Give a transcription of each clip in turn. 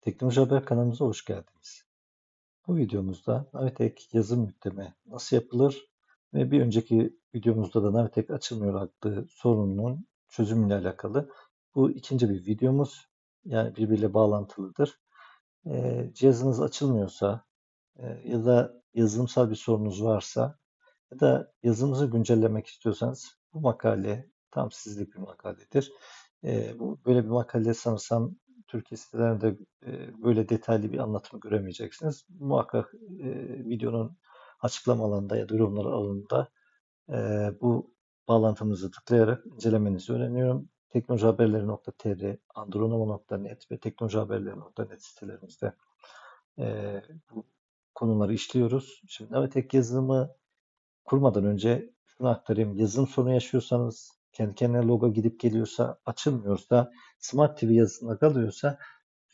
Teknoloji Haber kanalımıza hoş geldiniz. Bu videomuzda Navitek yazım yükleme nasıl yapılır ve bir önceki videomuzda da Navitek açılmıyor adlı sorunun çözümüyle alakalı. Bu ikinci bir videomuz. Yani birbiriyle bağlantılıdır. Ee, cihazınız açılmıyorsa e, ya da yazılımsal bir sorunuz varsa ya da yazımınızı güncellemek istiyorsanız bu makale tam sizlik bir makaledir. Ee, bu böyle bir makale sanırsam Türkiye sitelerinde e, böyle detaylı bir anlatımı göremeyeceksiniz. Muhakkak e, videonun açıklama alanında ya da yorumlar alanında e, bu bağlantımızı tıklayarak incelemenizi öğreniyorum. teknolojihaberleri.tr, andronoma.net ve teknolojihaberleri.net sitelerimizde e, bu konuları işliyoruz. Şimdi Navitek yazılımı kurmadan önce şunu aktarayım. Yazılım sorunu yaşıyorsanız, kendi kendine logo gidip geliyorsa, açılmıyorsa, Smart TV yazısında kalıyorsa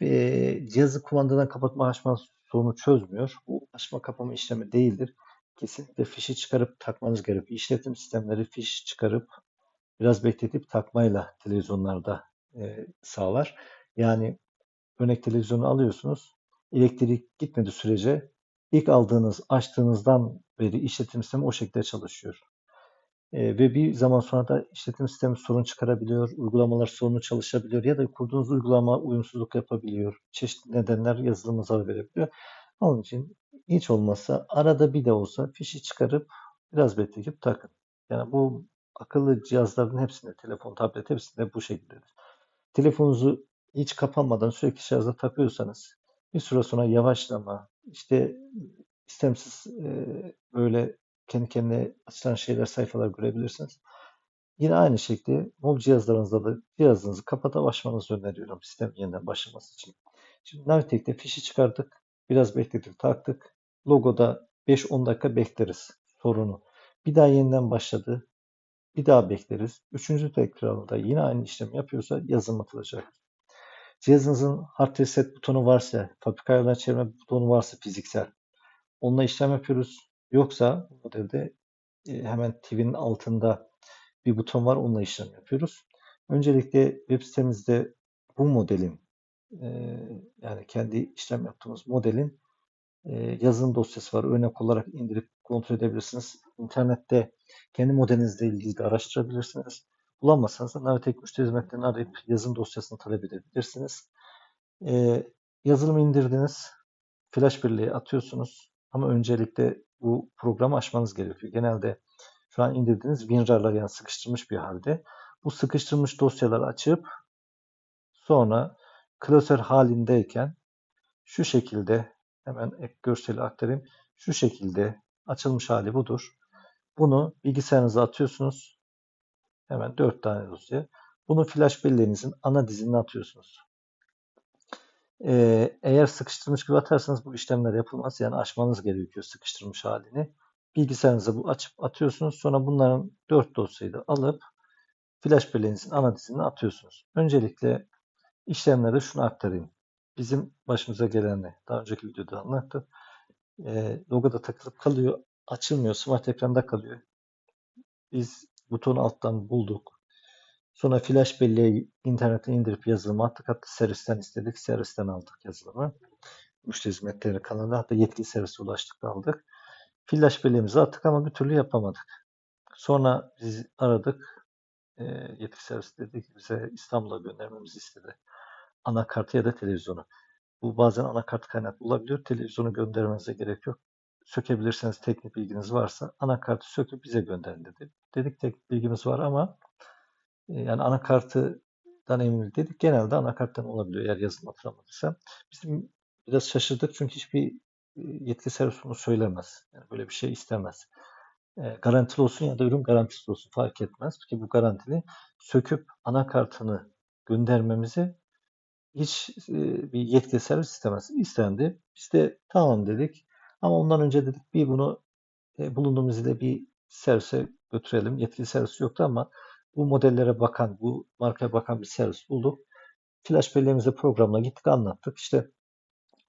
ve cihazı kumandadan kapatma açma sorunu çözmüyor. Bu açma kapama işlemi değildir. Kesinlikle fişi çıkarıp takmanız gerekiyor. İşletim sistemleri fiş çıkarıp biraz bekletip takmayla televizyonlarda e, sağlar. Yani örnek televizyonu alıyorsunuz. Elektrik gitmedi sürece ilk aldığınız, açtığınızdan beri işletim sistemi o şekilde çalışıyor. E, ve bir zaman sonra da işletim sistemi sorun çıkarabiliyor, uygulamalar sorunu çalışabiliyor ya da kurduğunuz uygulama uyumsuzluk yapabiliyor. Çeşitli nedenler yazılımı zarar verebiliyor. Onun için hiç olmazsa arada bir de olsa fişi çıkarıp biraz bekletip takın. Yani bu akıllı cihazların hepsinde, telefon, tablet hepsinde bu şekildedir. Telefonunuzu hiç kapanmadan sürekli şarja takıyorsanız bir süre sonra yavaşlama, işte istemsiz e, böyle kendi kendine açılan şeyler, sayfalar görebilirsiniz. Yine aynı şekilde mobil cihazlarınızda da cihazınızı kapatıp açmanızı öneriyorum sistem yeniden başlaması için. Şimdi Navitek'te fişi çıkardık. Biraz bekledik, taktık. Logoda 5-10 dakika bekleriz sorunu. Bir daha yeniden başladı. Bir daha bekleriz. Üçüncü tekrarında yine aynı işlemi yapıyorsa yazım atılacak. Cihazınızın hard reset butonu varsa, fabrika ayarlarına çevirme butonu varsa fiziksel, onunla işlem yapıyoruz. Yoksa bu modelde e, hemen TV'nin altında bir buton var, onunla işlem yapıyoruz. Öncelikle web sitemizde bu modelin e, yani kendi işlem yaptığımız modelin e, yazılım dosyası var. Örnek olarak indirip kontrol edebilirsiniz. İnternette kendi modelinizle ilgili de araştırabilirsiniz. Bulamazsanız da Navitek müşteri hizmetlerini arayıp yazılım dosyasını talep edebilirsiniz. Yazılımı indirdiniz. Flash birliğe atıyorsunuz. Ama öncelikle bu programı açmanız gerekiyor. Genelde şu an indirdiğiniz WinRAR'lar yani sıkıştırmış bir halde. Bu sıkıştırmış dosyaları açıp sonra klasör halindeyken şu şekilde hemen ek görseli aktarayım. Şu şekilde açılmış hali budur. Bunu bilgisayarınıza atıyorsunuz. Hemen 4 tane dosya. Bunu flash belleğinizin ana dizinine atıyorsunuz. Eğer sıkıştırmış gibi atarsanız bu işlemler yapılmaz. Yani açmanız gerekiyor sıkıştırmış halini. Bilgisayarınıza bu açıp atıyorsunuz. Sonra bunların 4 dosyayı da alıp flash belleğinizin ana dizinine atıyorsunuz. Öncelikle işlemleri şunu aktarayım. Bizim başımıza gelenle daha önceki videoda anlattım. E, logoda takılıp kalıyor. Açılmıyor. Smart ekranda kalıyor. Biz butonu alttan bulduk. Sonra flash belleği internetten indirip yazılımı attık. Hatta servisten istedik. Servisten aldık yazılımı. Müşteri hizmetleri kanalına hatta yetkili servise ulaştık da aldık. Flash belleğimizi attık ama bir türlü yapamadık. Sonra biz aradık. E, yetkili servis dedi ki bize İstanbul'a göndermemizi istedi. Anakartı ya da televizyonu. Bu bazen anakart kaynaklı olabiliyor. Televizyonu göndermenize gerek yok. Sökebilirseniz teknik bilginiz varsa anakartı söküp bize gönderin dedi. Dedik teknik bilgimiz var ama yani anakartıdan emin dedik. Genelde anakarttan olabiliyor eğer yazılım hatırlamadıysa. Bizim biraz şaşırdık çünkü hiçbir e, yetkili servis bunu söylemez. Yani böyle bir şey istemez. E, garantili olsun ya da ürün garantisi olsun fark etmez. Ki bu garantili söküp anakartını göndermemizi hiç bir yetkili servis istemez. İstendi. Biz de tamam dedik. Ama ondan önce dedik bir bunu bulunduğumuz ilde bir servise götürelim. Yetkili servis yoktu ama bu modellere bakan, bu markaya bakan bir servis bulduk. Flash belleğimize programla gittik anlattık. İşte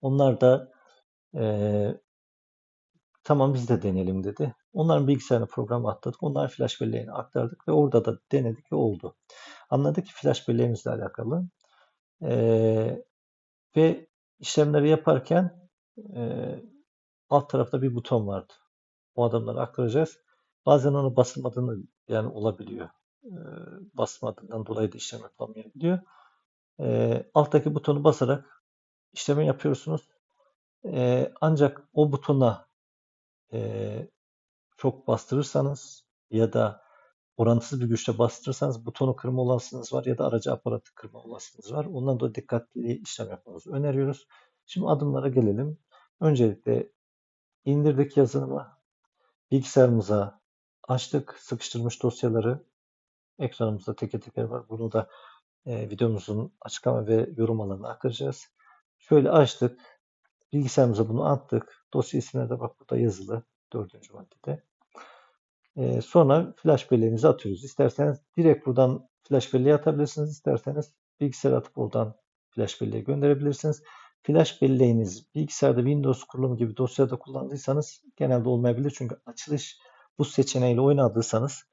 onlar da e, tamam biz de deneyelim dedi. Onların bilgisayarına program atladık. Onlar flash belleğini aktardık ve orada da denedik ve oldu. Anladık ki flash belleğimizle alakalı. Ee, ve işlemleri yaparken e, alt tarafta bir buton vardı. O adımları aktaracağız. Bazen onu basılmadığını yani olabiliyor. Basmadığından dolayı da işlem yapılamayabiliyor. E, alttaki butonu basarak işlemi yapıyorsunuz. E, ancak o butona e, çok bastırırsanız ya da orantısız bir güçle bastırırsanız butonu kırma olasılığınız var ya da aracı aparatı kırma olasılığınız var. Ondan dolayı dikkatli işlem yapmanızı öneriyoruz. Şimdi adımlara gelelim. Öncelikle indirdik yazılımı. Bilgisayarımıza açtık. Sıkıştırmış dosyaları ekranımızda teker teker var. Bunu da e, videomuzun açıklama ve yorum alanına aktaracağız. Şöyle açtık. Bilgisayarımıza bunu attık. Dosya isimleri de bak burada yazılı. Dördüncü maddede. E, sonra flash belleğinizi atıyoruz. İsterseniz direkt buradan flash belleğe atabilirsiniz. İsterseniz bilgisayar atıp oradan flash belleğe gönderebilirsiniz. Flash belleğiniz bilgisayarda Windows kurulum gibi dosyada kullandıysanız genelde olmayabilir. Çünkü açılış bu seçeneğiyle oynadıysanız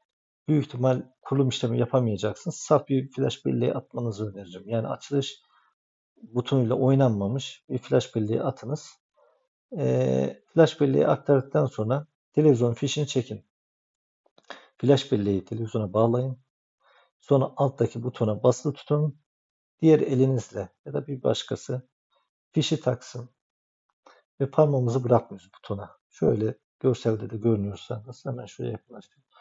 büyük ihtimal kurulum işlemi yapamayacaksınız. Saf bir flash belleğe atmanızı öneririm. Yani açılış butonuyla oynanmamış bir flash belleğe atınız. E, flash belleğe aktardıktan sonra televizyon fişini çekin. Flash belleği televizyona bağlayın. Sonra alttaki butona basılı tutun. Diğer elinizle ya da bir başkası fişi taksın. Ve parmağımızı bırakmıyoruz butona. Şöyle görselde de görünüyorsa nasıl hemen şuraya yaklaştırayım.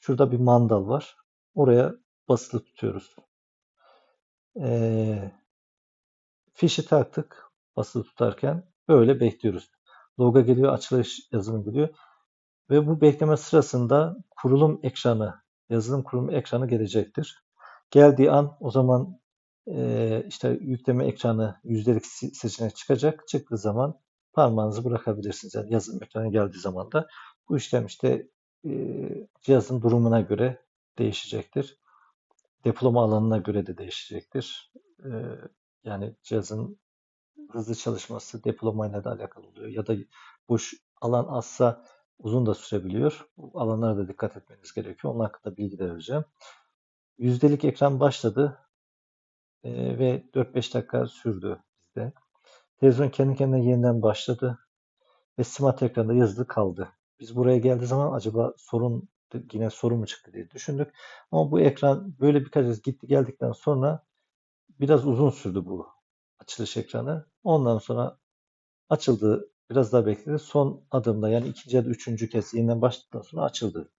Şurada bir mandal var. Oraya basılı tutuyoruz. Ee, fişi taktık basılı tutarken böyle bekliyoruz. Logo geliyor, açılış yazılım geliyor. Ve bu bekleme sırasında kurulum ekranı, yazılım kurulum ekranı gelecektir. Geldiği an o zaman e, işte yükleme ekranı yüzdelik seçenek çıkacak. Çıktığı zaman parmağınızı bırakabilirsiniz. Yani yazılım ekranı geldiği zaman da bu işlem işte cihazın durumuna göre değişecektir. Depolama alanına göre de değişecektir. Yani cihazın hızlı çalışması depolamayla da alakalı oluyor. Ya da boş alan azsa uzun da sürebiliyor. Bu alanlara da dikkat etmeniz gerekiyor. Onun hakkında bilgi de vereceğim. Yüzdelik ekran başladı ve 4-5 dakika sürdü bizde. Televizyon kendi kendine yeniden başladı ve smart ekranda yazılı kaldı. Biz buraya geldiği zaman acaba sorun yine sorun mu çıktı diye düşündük. Ama bu ekran böyle birkaç kez gitti geldikten sonra biraz uzun sürdü bu açılış ekranı. Ondan sonra açıldı. Biraz daha bekledi. Son adımda yani ikinci ya da üçüncü kez yeniden başladıktan sonra açıldı.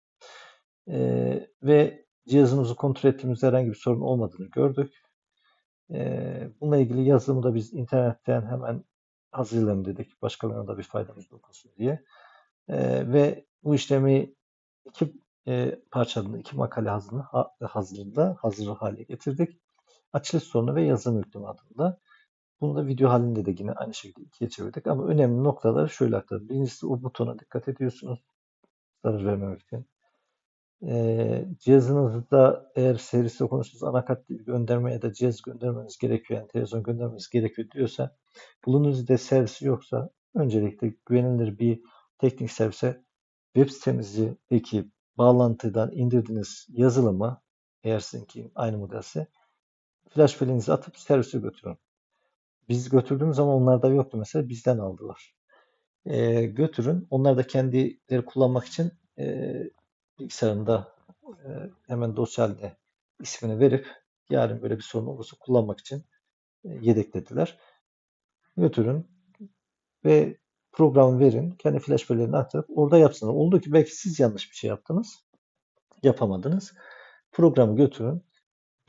Ee, ve cihazımızı kontrol ettiğimizde herhangi bir sorun olmadığını gördük. Ee, bununla ilgili yazılımı da biz internetten hemen hazırlayalım dedik. Başkalarına da bir faydamız dokunsun diye. Ee, ve bu işlemi iki e, parçalığında, iki makale hazırlığında, hazırlığında hazır hale getirdik. Açılış sorunu ve yazılım yükleme adında. Bunu da video halinde de yine aynı şekilde ikiye çevirdik. Ama önemli noktaları şöyle aktardım. Birincisi o butona dikkat ediyorsunuz. Zarar vermemek için. Ee, cihazınızda eğer serisi konuşursanız anakart gönderme ya da cihaz göndermeniz gerekiyor. Yani televizyon göndermeniz gerekiyor diyorsa bulunduğunuzda servisi yoksa öncelikle güvenilir bir teknik servise web sitemizdeki bağlantıdan indirdiğiniz yazılımı eğer sizinki aynı modelse flash belleğinizi atıp servise götürün. Biz götürdüğümüz zaman onlarda yoktu mesela bizden aldılar. E, götürün. Onlar da kendileri kullanmak için e, bilgisayarında e, hemen dosya ismini verip yarın böyle bir sorun olursa kullanmak için e, yedeklediler. Götürün ve programı verin. Kendi flash belleğini aktarıp orada yapsınlar. Oldu ki belki siz yanlış bir şey yaptınız. Yapamadınız. Programı götürün.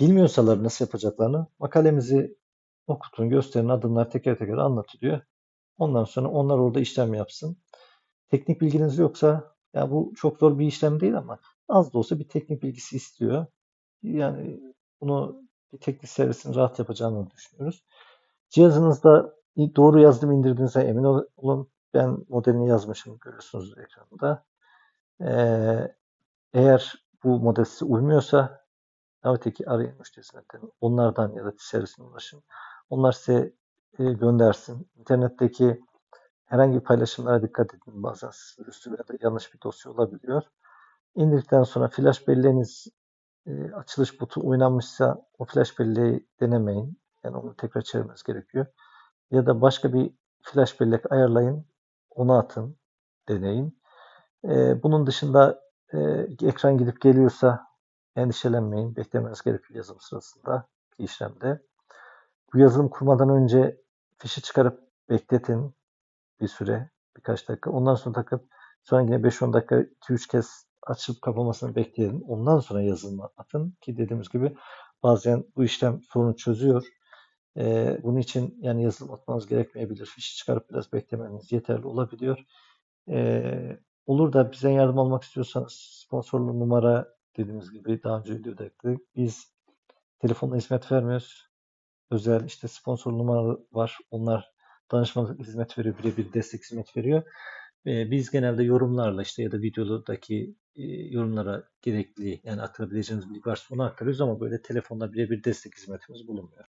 Bilmiyorsalar nasıl yapacaklarını makalemizi okutun, gösterin, adımlar teker teker anlatılıyor. Ondan sonra onlar orada işlem yapsın. Teknik bilginiz yoksa ya bu çok zor bir işlem değil ama az da olsa bir teknik bilgisi istiyor. Yani bunu bir teknik servisin rahat yapacağını düşünüyoruz. Cihazınızda doğru yazdım indirdiğinize emin olun. Ben modelini yazmışım görüyorsunuz ekranda. Ee, eğer bu model size uymuyorsa Navitek'i arayın müşterisine. Onlardan ya da servisine ulaşın. Onlar size e, göndersin. İnternetteki herhangi bir paylaşımlara dikkat edin. Bazen üstü ya da yanlış bir dosya olabiliyor. İndirdikten sonra flash belleğiniz e, açılış butu oynanmışsa o flash belleği denemeyin. Yani onu tekrar çevirmeniz gerekiyor. ya da başka bir flash bellek ayarlayın, onu atın, deneyin. Ee, bunun dışında e, ekran gidip geliyorsa endişelenmeyin, beklemeniz gerekiyor yazılım sırasında işlemde. Bu yazılım kurmadan önce fişi çıkarıp bekletin bir süre, birkaç dakika. Ondan sonra takıp sonra yine 5-10 dakika 2-3 kez açıp kapamasını bekleyelim. Ondan sonra yazılımı atın ki dediğimiz gibi bazen bu işlem sorunu çözüyor. Ee, bunun için yani yazılım atmanız gerekmeyebilir. Fişi çıkarıp biraz beklemeniz yeterli olabiliyor. Ee, olur da bizden yardım almak istiyorsanız sponsorlu numara dediğimiz gibi daha önce videoda. Biz telefonla hizmet vermiyoruz. Özel işte sponsor numara var. Onlar danışmanlık hizmet veriyor. Birebir destek hizmet veriyor. Ee, biz genelde yorumlarla işte ya da videodaki e, yorumlara gerekli yani aktarabileceğimiz bilgi varsa onu aktarıyoruz ama böyle telefonda birebir destek hizmetimiz bulunmuyor.